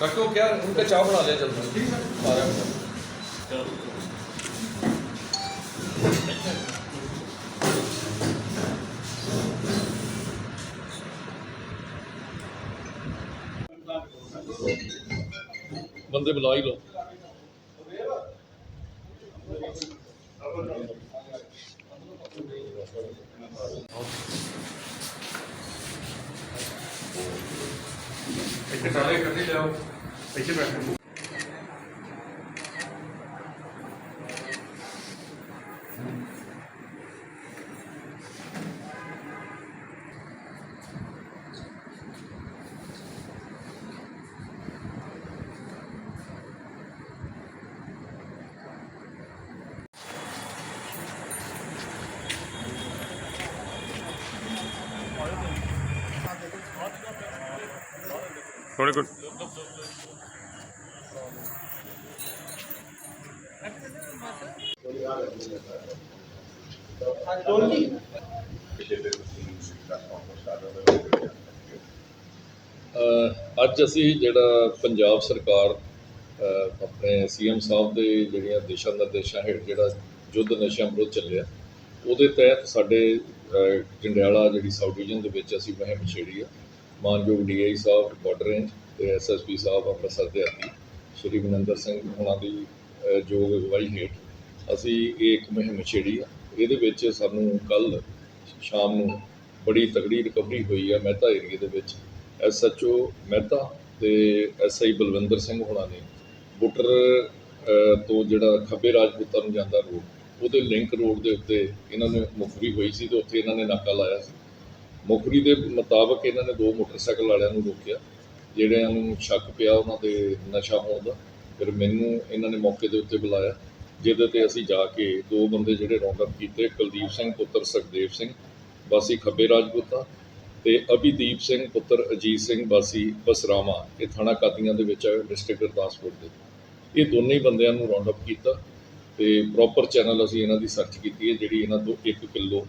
कट्टू क्या उनका चाव बना लिया जल्दी बारह मिनट बंदे बुला ही लो Okay. ਸਾਰੇ ਇਕੱਠੇ ਲਿਆਓ ਇੱਥੇ ਬੈਠੋ। ਥੋੜੇ ਕੁ ਅੱਜ ਅਸੀਂ ਜਿਹੜਾ ਪੰਜਾਬ ਸਰਕਾਰ, ਅਹ ਆਪਣੇ ਸੀਐਮ ਸਾਹਿਬ ਦੇ ਜਿਹੜੀਆਂ ਦਿਸ਼ਾ ਨਿਰਦੇਸ਼ਾਂ ਹੇਠ ਜਿਹੜਾ ਯੁੱਧ ਨਸ਼ਿਆਂ ਵਿਰੁੱਧ ਚੱਲਿਆ, ਉਹਦੇ ਤਹਿਤ ਸਾਡੇ ਜੰਡਿਆਲਾ ਜਿਹੜੀ ਸਾਊਥ ਡਿਵੀਜ਼ਨ ਦੇ ਵਿੱਚ ਅਸੀਂ ਮੁਹਿੰਮ ਛੇੜੀ ਆ। ਮਾਨਯੋਗ ਡੀਆਈ ਸਾਹਿਬ ਬਾਰਡਰ ਰੇਂਜ ਤੇ ਐਸਐਸਪੀ ਸਾਹਿਬ ਅੰਮ੍ਰਿਤਸਰ ਦੇ ਆਤੀ ਸ਼੍ਰੀ ਮਨਿੰਦਰ ਸਿੰਘ ਹੋਣਾ ਦੀ ਅਹ, ਯੋਗ ਅਗਵਾਈ ਹੇਠ ਅਸੀਂ ਇਹ ਇੱਕ ਮੁਹਿੰਮ ਛੇੜੀ ਆ। ਇਹਦੇ ਵਿੱਚ ਸਾਨੂੰ ਕੱਲ ਸ਼ਾਮ ਨੂੰ ਬੜੀ ਤਗੜੀ ਰਿਕਵਰੀ ਹੋਈ ਆ ਮਹਿਤਾ ਏਰੀਏ ਦੇ ਵਿੱਚ। ਐਸਐਚਓ ਮਹਿਤਾ ਤੇ ਐਸਆਈ ਬਲਵਿੰਦਰ ਸਿੰਘ ਹੋਣਾ ਨੇ ਬੁੱਟਰ ਤੋਂ ਜਿਹੜਾ ਖੱਬੇ ਰਾਜਪੂਤਾਂ ਨੂੰ ਜਾਂਦਾ ਰੋਡ ਉਹਦੇ ਲਿੰਕ ਰੋਡ ਦੇ ਉੱਤੇ ਇਹਨਾਂ ਨੇ ਮੁਖਰੀ ਹੋਈ ਸੀ ਤੇ ਉੱਥੇ ਇਹਨਾਂ ਨੇ ਨਾਕਾ ਲਾਇਆ ਸੀ। ਮੁਖਰੀ ਦੇ ਮੁਤਾਬਕ ਇਹਨਾਂ ਨੇ ਦੋ ਮੋਟਰਸਾਈਕਲ ਵਾਲਿਆਂ ਨੂੰ ਰੋਕਿਆ, ਜਿਹੜਿਆਂ ਨੂੰ ਸ਼ੱਕ ਪਿਆ ਉਹਨਾਂ 'ਤੇ ਨਸ਼ਾ ਹੋਣ ਦਾ। ਫਿਰ ਮੈਨੂੰ ਇਹਨਾਂ ਨੇ ਮੌਕੇ ਦੇ ਉੱਤੇ ਬੁਲਾਇਆ, ਜਿਹਦੇ ਤੇ ਅਸੀਂ ਜਾ ਕੇ ਦੋ ਬੰਦੇ ਜਿਹੜੇ ਰੌਂਡ ਅਪ ਕੀਤੇ, ਕੁਲਦੀਪ ਸਿੰਘ, ਪੁੱਤਰ ਸੁਖਦੇਵ ਸਿੰਘ, ਵਾਸੀ ਖੱਬੇ ਰਾਜਪੂਤਾਂ ਤੇ ਅਭਿਦੀਪ ਸਿੰਘ, ਪੁੱਤਰ ਅਜੀਤ ਸਿੰਘ, ਵਾਸੀ ਬਸਰਾਵਾ, ਇਹ ਥਾਣਾ ਕਾਦੀਆਂ ਦੇ ਵਿੱਚ ਹੈ ਡਿਸਟ੍ਰਿਕਟ ਗੁਰਦਾਸਪੁਰ ਦੇ। ਇਹ ਦੋਨੇ ਹੀ ਬੰਦਿਆਂ ਨੂੰ ਰਾਉਂਡ ਅਪ ਕੀਤਾ ਤੇ ਪ੍ਰੋਪਰ ਚੈਨਲ ਅਸੀਂ ਇਹਨਾਂ ਦੀ ਸਰਚ ਕੀਤੀ ਹੈ, ਜਿਹੜੀ ਇਹਨਾਂ ਤੋਂ 1 ਕਿਲੋ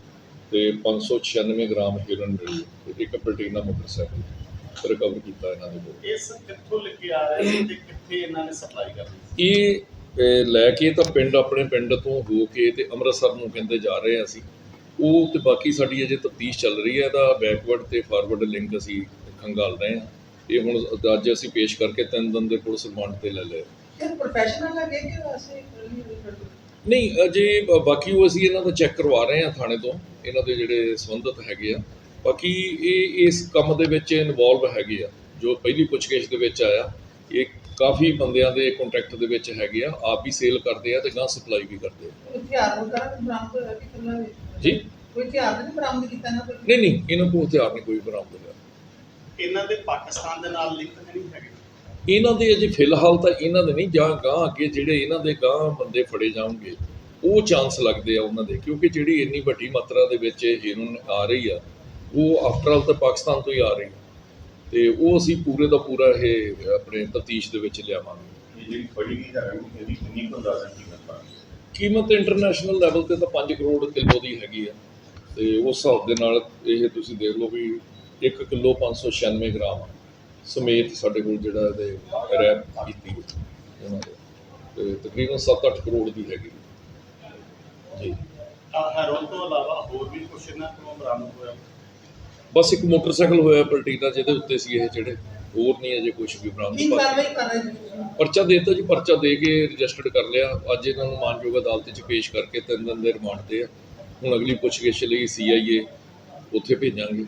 ਤੇ 596 ਗ੍ਰਾਮ ਹੀਰੋਇਨ ਮਿਲੀ ਹੈ। ਤੇ ਇੱਕ ਪਲਟੀਨਾ ਮੋਟਰਸਾਈਕਲ ਰਿਕਵਰ ਕੀਤਾ ਇਹਨਾਂ ਦੇ ਕੋਲ ਇਸ ਕਿੱਥੋਂ ਲੈ ਕੇ ਆ ਰਹੇ ਸੀ ਤੇ ਕਿੱਥੇ ਇਹਨਾਂ ਨੇ ਸਪਲਾਈ ਕਰਨੀ? ਇਹ ਲੈ ਕੇ ਤਾਂ ਪਿੰਡ ਆਪਣੇ ਪਿੰਡ ਤੋਂ ਹੋ ਕੇ ਤੇ ਅੰਮ੍ਰਿਤਸਰ ਨੂੰ ਕਹਿੰਦੇ ਜਾ ਰਹੇ ਹਾਂ ਅਸੀਂ। ਉਹ ਤੇ ਬਾਕੀ ਸਾਡੀ ਅਜੇ ਤਫਤੀਸ਼ ਚੱਲ ਰਹੀ ਹੈ ਇਹਦਾ ਬੈਕਵਰਡ ਤੇ ਫਾਰਵਰਡ ਲਿੰਕ ਅਸੀਂ ਖੰਗਾਲ ਰਹੇ ਹਾਂ। ਇਹ ਹੁਣ ਅੱਜ ਅਸੀਂ ਪੇਸ਼ ਕਰਕੇ ਤਿੰਨ ਦਿਨ ਦੇ ਪੁਲਿਸ ਰਿਮਾਂਡ ਤੇ ਲੈ ਲਏ। ਇਹ ਪ੍ਰੋਫੈਸ਼ਨਲ ਲੱਗੇ ਕਿ ਵੈਸੇ ਨਹੀਂ ਅਜੇ ਬ- ਬਾਕੀ ਉਹ ਅਸੀਂ ਇਹਨਾਂ ਦਾ ਚੈੱਕ ਕਰਵਾ ਰਹੇ ਹਾਂ ਥਾਣੇ ਤੋਂ ਇਹਨਾਂ ਦੇ ਜਿਹੜੇ ਸੰਬੰਧਿਤ ਹੈਗੇ ਆ। ਬਾਕੀ ਇਹ ਇਸ ਕੰਮ ਦੇ ਵਿੱਚ ਇਨਵੋਲਵ ਹੈਗੇ ਆ ਜੋ ਪਹਿਲੀ ਪੁੱਛਗਿੱਛ ਦੇ ਵਿੱਚ ਆਇਆ ਇਹ ਕਾਫੀ ਬੰਦਿਆਂ ਦੇ ਕੰਟੈਕਟ ਦੇ ਵਿੱਚ ਹੈਗੇ ਆ ਆਪ ਵੀ ਸੇਲ ਕਰਦੇ ਆ ਤੇ ਗਾਂ ਸਪਲਾਈ ਵੀ ਕਰਦੇ ਆ। ਕੋਈ ਹਥਿਆਰ ਵਗੈਰਾ ਵੀ ਬਰਾਮਦ ਹੋਇਆ ਕਿ ਕਿੰਨਾ ਜੀ? ਕੋਈ ਹਥਿਆਰ ਨਹੀਂ ਬਰਾਮਦ ਕੀਤਾ ਨਾ ਕੋਈ ਨਹੀਂ ਨਹੀਂ ਇਹਨਾਂ ਕੋਲ ਹਥਿਆਰ ਨਹੀਂ ਕੋਈ ਬਰਾਮਦ ਹੋਇਆ। ਇਹਨਾਂ ਦੇ ਪਾਕਿਸਤਾਨ ਦੇ ਨਾਲ ਲਿੰਕ ਨਹੀਂ ਹੈਗੇ? ਇਹਨਾਂ ਦੇ ਅਜੇ ਫਿਲਹਾਲ ਤਾਂ ਇਹਨਾਂ ਦੇ ਨਹੀਂ ਜਾਂ ਗਾਂ ਅੱਗੇ ਜਿਹੜੇ ਇਹਨਾਂ ਦੇ ਗਾਂ ਬੰਦੇ ਫੜੇ ਜਾਣਗੇ ਉਹ ਚਾਂਸ ਲੱਗਦੇ ਆ ਉਹਨਾਂ ਦੇ ਕਿਉਂਕਿ ਜਿਹੜੀ ਇੰਨੀ ਵੱਡੀ ਮਾਤਰਾ ਦੇ ਵਿੱਚ ਹੀਰੋਇਨ ਆ ਰਹੀ ਆ ਉਹ ਆਫਟਰ ਆਲ ਤਾਂ ਪਾਕਿਸਤਾਨ ਤੋਂ ਹੀ ਆ ਰਹੀ ਤੇ ਉਹ ਅਸੀਂ ਪੂਰੇ ਦਾ ਪੂਰਾ ਇਹ ਆਪਣੇ ਤਫਤੀਸ਼ ਦੇ ਵਿੱਚ ਲਿਆਵਾਂਗੇ। ਜਿਹੜੀ ਫੜੀ ਗਈ ਹੈ ਇਹਦੀ ਕਿੰਨੀ ਕੁ ਅੰਦਾਜ਼ਾ ਕੀਮਤ ਆ ਕੀਮਤ ਇੰਟਰਨੈਸ਼ਨਲ ਲੈਵਲ ਤੇ ਤਾਂ 5 ਕਰੋੜ ਕਿਲੋ ਦੀ ਹੈਗੀ ਆ। ਤੇ ਉਸ ਹਿਸਾਬ ਦੇ ਨਾਲ ਇਹ ਤੁਸੀਂ ਦੇਖ ਲਓ ਵੀ 1 ਕਿਲੋ 596 ਗ੍ਰਾਮ ਸਮੇਤ ਸਾਡੇ ਕੋਲ ਜਿਹੜਾ ਇਹਦੇ ਰੈਪ ਕੀਤੀ ਹੈ। ਉਹਨਾਂ ਦੇ। ਤੇ ਤਕਰੀਬਨ 7-8 ਕਰੋੜ ਦੀ ਹੈਗੀ। ਜੀ। ਹੈਰੋਨ ਤੋਂ ਇਲਾਵਾ ਹੋਰ ਵੀ ਕੁਛ ਇਹਨਾਂ ਕੋਲੋਂ ਬਰਾਮਦ ਹੋਇਆ? ਬਸ ਇੱਕ ਮੋਟਰਸਾਈਕਲ ਹੋਇਆ ਪਲਟੀਨਾ ਜਿਹਦੇ ਉੱਤੇ ਸੀ ਇਹ ਜਿਹੜੇ। ਹੋਰ ਨਹੀਂ ਅਜੇ ਕੁਝ ਵੀ ਬਰਾਮਦ। ਬਾਕੀ- ਪਰਚਾ ਦੇ ਦਿੱਤਾ ਜੀ ਪਰਚਾ ਦੇ ਕੇ ਰਜਿਸਟਰਡ ਕਰ ਲਿਆ। ਅੱਜ ਇਹਨਾਂ ਨੂੰ ਮਾਨਯੋਗ ਅਦਾਲਤ 'ਚ ਪੇਸ਼ ਕਰਕੇ ਤਿੰਨ ਦਿਨ ਦੇ ਰਿਮਾਂਡ ਤੇ ਆ। ਹੁਣ ਅਗਲੀ ਪੁੱਛਗਿੱਛ ਲਈ ਸੀਆਈਏ ਉੱਥੇ ਭੇਜਾਂਗੇ।